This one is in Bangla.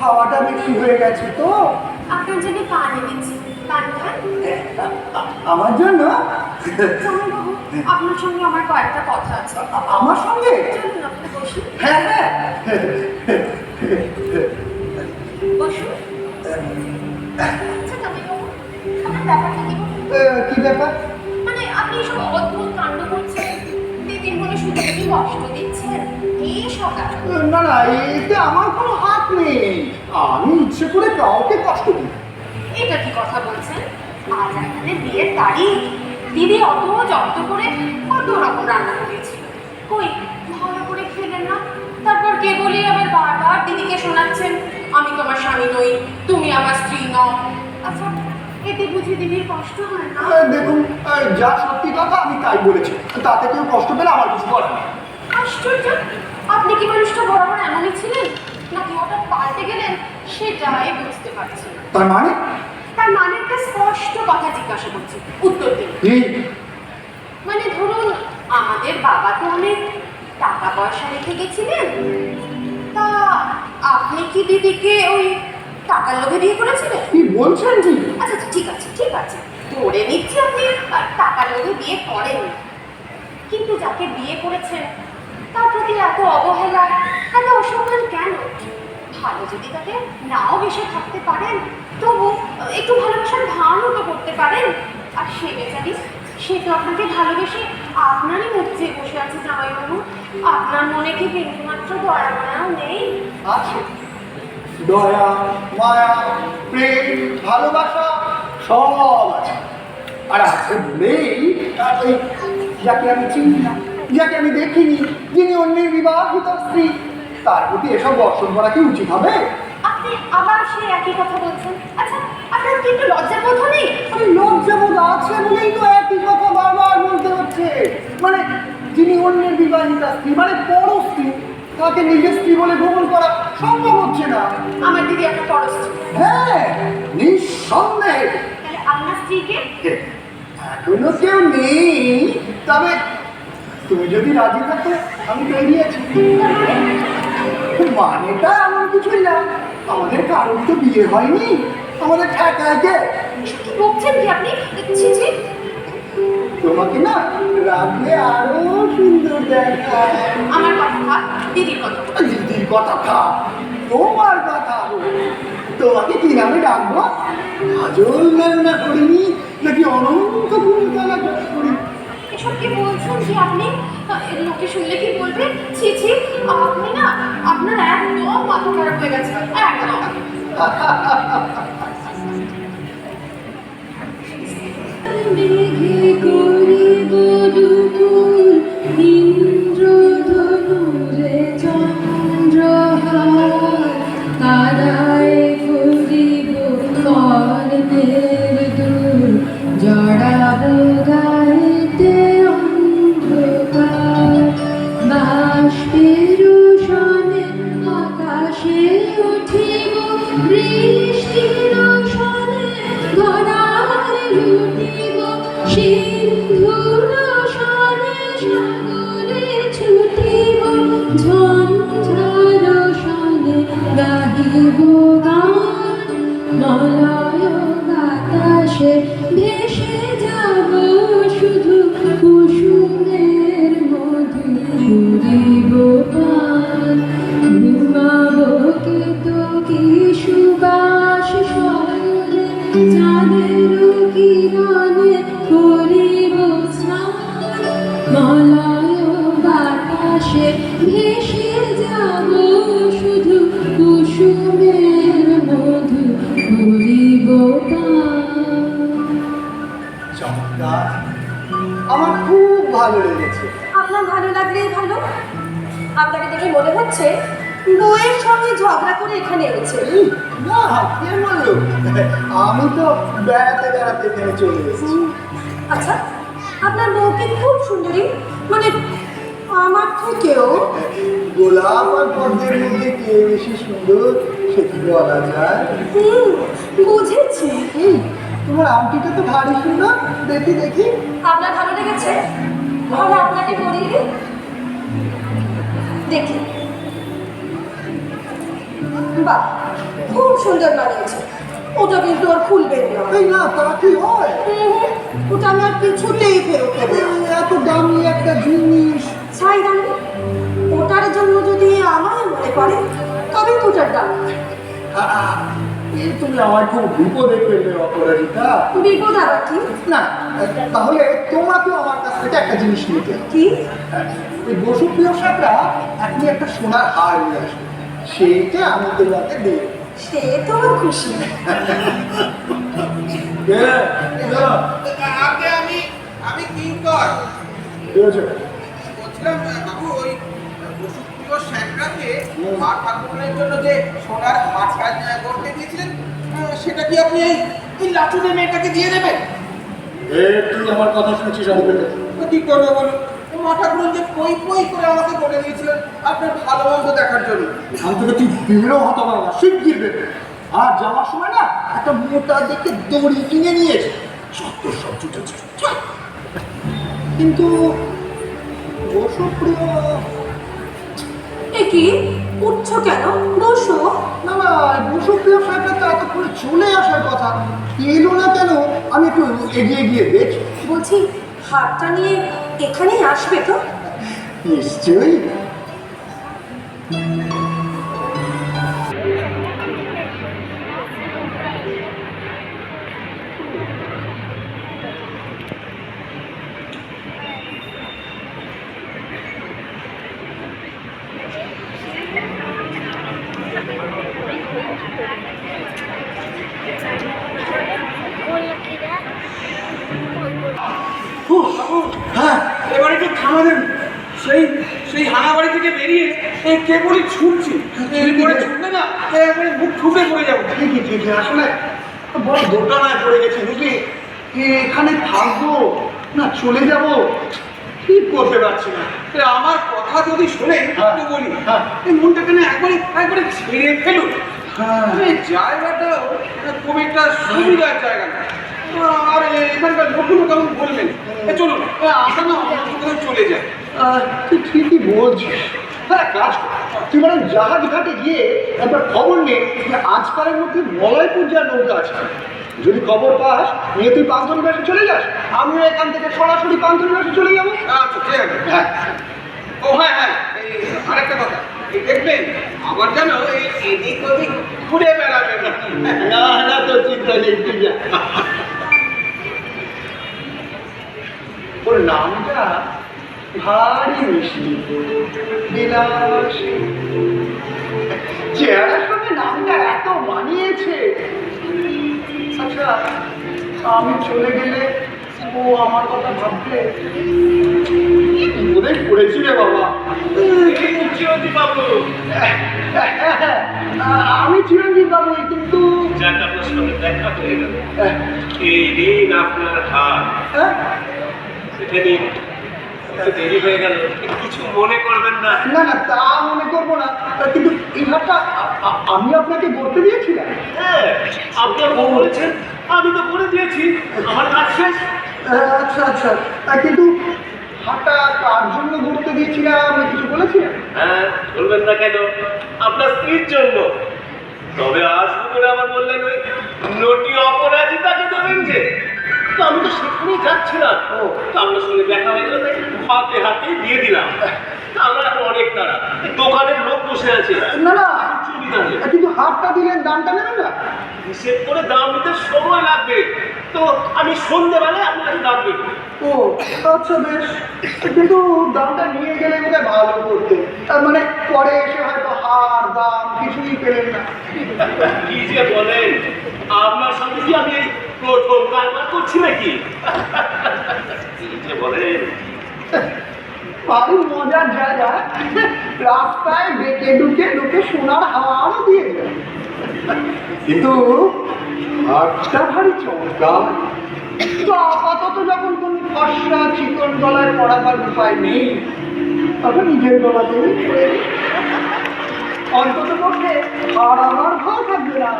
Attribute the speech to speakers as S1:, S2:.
S1: খাওয়াটা বেশি হয়ে গেছে তো?
S2: আপনার জন্য পান এনেছি। পান খান?
S1: আমার জন্য?
S2: আপনার সঙ্গে আমার কয়েকটা কথা আছে।
S1: আমার সঙ্গে? হ্যাঁ হ্যাঁ।
S2: বসুন। আচ্ছা কি
S1: ব্যাপার?
S2: মানে আপনি এসব অদ্ভুত কাণ্ড করছেন। দিদির মনে শুধু কি কষ্ট দিচ্ছেন।
S1: না না এতে আমার কোনো হাত নেই। আমি ইচ্ছে করে কাউকে কষ্ট দিই।
S2: এটা কি কথা বলছেন? আজ আপনাদের বিয়ের তারিখ। দিদি অত যত্ন করে কত রকম রান্না করেছিল কই ভালো করে খেলেন না? তারপর কে বলি আবার বারবার দিদিকে শোনাচ্ছেন? আমি তোমার স্বামী নই তুমি আমার স্ত্রী নও। আচ্ছা এতে বুঝি দিদির কষ্ট হয় না?
S1: দেখুন যা সত্যি কথা আমি তাই বলেছি। তাতে কেউ কষ্ট পেলে আমার কিছু করার নেই।
S2: কি মানুষটা বরাবর এমনই ছিলেন? নাকি হঠাৎ পাল্টে গেলেন? সেটাই বুঝতে পারছি না।
S1: তার মানে?
S2: তার মানে একটা স্পষ্ট কথা জিজ্ঞাসা করছি। উত্তর দিন। মানে ধরুন আমাদের বাবা তো অনেক টাকা পয়সা রেখে গেছিলেন। তা আপনি কি দিদিকে ওই টাকার লোভে বিয়ে করেছিলেন?
S1: কি বলছেন কি?
S2: আচ্ছা আচ্ছা ঠিক আছে ঠিক আছে। ধরে নিচ্ছি আপনি টাকার লোভে বিয়ে করেন কিন্তু যাকে বিয়ে করেছেন তার প্রতি এত অবহেলা, এত অসম্মান কেন? ভালো যদি তাকে নাও বেশি থাকতে পারেন, তবু একটু ভালোবাসার ভানও তো করতে পারেন। আর সে বেচারি, সে তো আপনাকে ভালোবেসে আপনারই মুখ চেয়ে বসে আছে জামাইবাবু। আপনার মনে কি বিন্দুমাত্র দয়া মায়াও নেই?
S1: আছে দয়া, মায়া, প্রেম, ভালোবাসা, সব আছে। আর আছে বলেই ওই যাকে আমি চিনি না। যাকে আমি দেখিনি যিনি অন্যের বিবাহিত স্ত্রী। তার প্রতি এসব বর্ষণ করা কি উচিত হবে?
S2: আপনি আবার সেই একই কথা বলছেন। আচ্ছা আপনার কি একটু লজ্জার বোধ নেই?
S1: আরে লজ্জাবোধ আছে বলেই তো একই কথা বারবার বলতে হচ্ছে। মানে যিনি অন্যের বিবাহিতা স্ত্রী মানে বড় স্ত্রী তাকে নিজের স্ত্রী বলে গ্রহণ করা সম্ভব হচ্ছে না।
S2: আমার দিদি একটা পরস্ত্রী
S1: হ্যাঁ নিঃসন্দেহে।
S2: তাহলে আপনার স্ত্রীকে?
S1: এখনও কেউ নেই তবে তুমি যদি রাজি থাকো আমি তৈরি আছি মানেটা এমন কিছুই না। আমাদের কারোর তো বিয়ে হয়নি। আমাদের ঠেকাকে
S2: এসব কি আপনি?
S1: তোমাকে না রাখলে আরও সুন্দর দেখায়
S2: আমার কথা দিদির কথা।
S1: দিদির কথা খা তোমার কথা তোমাকে কি নামে ডাকবো? কাজল না করিনি নাকি অনন্ত ভূমিকা করি
S2: এসব কি বলছেন যে আপনি লোকে শুনলে কি বলবে? ছি ছি, আপনি না, আপনার একদম মাথা খারাপ হয়ে গেছে। একদম।
S3: ইন্দ্রধনুরে
S1: চমৎকার। আমার খুব ভালো লেগেছে।
S4: আপনার ভালো লাগলেই ভালো। আপনাকে দেখে মনে হচ্ছে বউয়ের সঙ্গে ঝগড়া করে এখানে এসেছে
S1: না কে বলল? আমি তো বেড়াতে বেড়াতে এখানে চলে এসেছি।
S4: আচ্ছা আপনার বউকে খুব সুন্দরী মানে আমার থেকেও
S1: গোলাপ আর পদ্মের মধ্যে কে বেশি সুন্দর সে কি বলা যায়?
S4: বুঝেছি।
S1: তোমার আংটিটা তো ভারী সুন্দর। দেখি দেখি।
S4: আপনার ভালো লেগেছে? তাহলে আপনাকে পরিয়ে দিই। দেখি। বাহ খুব সুন্দর মানিয়েছে ওটা কিন্তু আর খুলবেন না।
S1: এই না তা কি হয়?
S4: ওটা আমি আর কিছুতেই ফেরত
S1: এত দামি একটা জিনিস।
S4: ছাই দাম। ওটার জন্য যদি আমায় মনে করে তবে তো ওটার দাম।
S1: এই তুমি আমার খুব বিপদে ফেলবে অপরাজিতা।
S4: বিপদ আবার কি?
S1: না তাহলে তোমাকেও আমার কাছ থেকে একটা জিনিস নিতে
S4: কি?
S1: ওই বসু প্রিয় সাপরা আপনি একটা সোনার হার নিয়ে আসবে। সেইটা আমি তোমাকে দেবো।
S4: সে তো আমার খুশি।
S5: আগে আমি আমি কিঙ্কর।
S1: বুঝেছ?
S5: বলছিলাম বাবু ওই বসুপ্রিয় স্যাংরাকে মা ঠাকুরের জন্য যে সোনার হাট কাজ করতে দিয়েছিলেন সেটা কি আপনি এই এই লাচুদের মেয়েটাকে দিয়ে দেবেন?
S1: এ তুই আমার কথা শুনেছিস
S5: তো কি করব বলুন? মা ঠাকুর যে পই পই করে আমাকে বলে দিয়েছিলেন আপনার ভালো মন্দ দেখার জন্য।
S1: এখান থেকে তুই বেরো হতো না শিগগির বেরো আর যাওয়ার সময় না একটা মোটা দেখে দড়ি কিনে নিয়েছে যত সব ছুটেছে কিন্তু বসুপ্রিয়
S4: কি? উঠছো কেন? বসো।
S1: না না বসুপ্রিয় সাহেবটা তো এত করে চলে আসার কথা। এলো না কেন? আমি একটু এগিয়ে গিয়ে দেখি।
S4: বলছি হাতটা নিয়ে এখানেই আসবে তো?
S1: নিশ্চয়ই।
S5: বেরিয়ে এই কেবলই ছুটছি? করে ছুটলে না একবারে মুখ ঠুকে পড়ে যাব।
S1: ঠিকই ঠিকই আসলে বড় দোটানায় পড়ে গেছি বুঝলি? এখানে থাকব না চলে যাব? ঠিক করতে পারছি না?
S5: আমার কথা যদি শোনেন
S1: হ্যাঁ।
S5: একটু বলি।
S1: হ্যাঁ।
S5: এই মনটাকে না একবারে একবারে ছেড়ে ফেলুন
S1: হ্যাঁ।
S5: জায়গাটা খুব একটা সুবিধার জায়গা না। আর এখানকার লোকগুলো কেমন বলবেন? চলুন আসা না চলে যায়
S1: তুই ঠিকই বলছিস। হ্যাঁ কাজ কর। তুই বরং জাহাজ ঘাটে গিয়ে একবার খবর নে যে আজকালের মধ্যে মলয়পুর যা নৌকা আছে। যদি খবর পাস নিয়ে তুই পান্তনিবাসে চলে যাস। আমিও এখান থেকে সরাসরি পান্তনিবাসে চলে যাব।
S5: আচ্ছা ঠিক আছে।
S1: হ্যাঁ।
S5: ও হ্যাঁ হ্যাঁ। আরেকটা কথা। দেখবেন আবার যেন এই এদিক ওদিক ঘুরে বেড়াবেন না।
S1: না না তো চিন্তা নেই ওর নামটা ভারী মিষ্টি বিলাসী চেহারার সঙ্গে নামটা এত মানিয়েছে। আচ্ছা আমি চলে গেলে ও আমার কথা ভাববে? বোধহয় পড়েছি রে বাবা?
S6: বাবু
S1: আমি চিরঞ্জিত বাবু কিন্তু
S6: দেখা হয়ে গেল।
S1: হ্যাঁ,
S6: এই দিন আপনার হাত।
S1: হ্যাঁ?
S6: দিন একটু দেরি হয়ে গেল কিছু মনে করবেন না।
S1: না না তা মনে করব না। কিন্তু এই আ- আমি আপনাকে করতে দিয়েছিলাম।
S6: হ্যাঁ আপনার বউ বলেছেন। আমি তো করে দিয়েছি আমার কাজ শেষ।
S1: আচ্ছা আচ্ছা। কিন্তু হাটটা কার জন্য ঘুরতে দিয়েছিলাম কিছু বলেছিলাম?
S6: হ্যাঁ বলবেন না কেন? আপনার স্ত্রীর জন্য। তবে আজ করে আবার বললেন ওই নটি অপরাজিতাকে দেবেন যে। তো আমি তো সেখানেই যাচ্ছিলাম।
S1: ও।
S6: তো আপনার সঙ্গে দেখা হয়ে গেল তাই হাতে দিয়ে দিলাম। আমরা এখন অনেক তারা দোকানের লোক বসে আছে।
S1: না না। কিন্তু হাটটা দিলেন দামটা নেবেন না?
S6: হিসেব করে দাম নিতে সময় লাগবে। তো আমি সন্ধ্যেবেলায় আপনার দাম দেবো।
S1: ও আচ্ছা বেশ। কিন্তু দামটা নিয়ে গেলে বোধহয় ভালো করতে। তার মানে পরে এসে হয়তো হার দাম কিছুই পেলেন না।
S6: কি যে বলেন? আপনার সঙ্গে কি আমি প্রথম কারবার করছি নাকি? কি যে বলেন?
S1: ভারী মজার জায়গা রাস্তায় বেঁকে ঢুকে ঢুকে সোনার হাওয়াও দিয়ে কিন্তু হাটটা ভারী চমৎকার। তো আপাতত যখন কোন ফর্সা চিকন গলায় পড়াবার উপায় নেই তখন নিজের গলাতেই অন্তত পক্ষে আর আমার ভয় থাকবে না।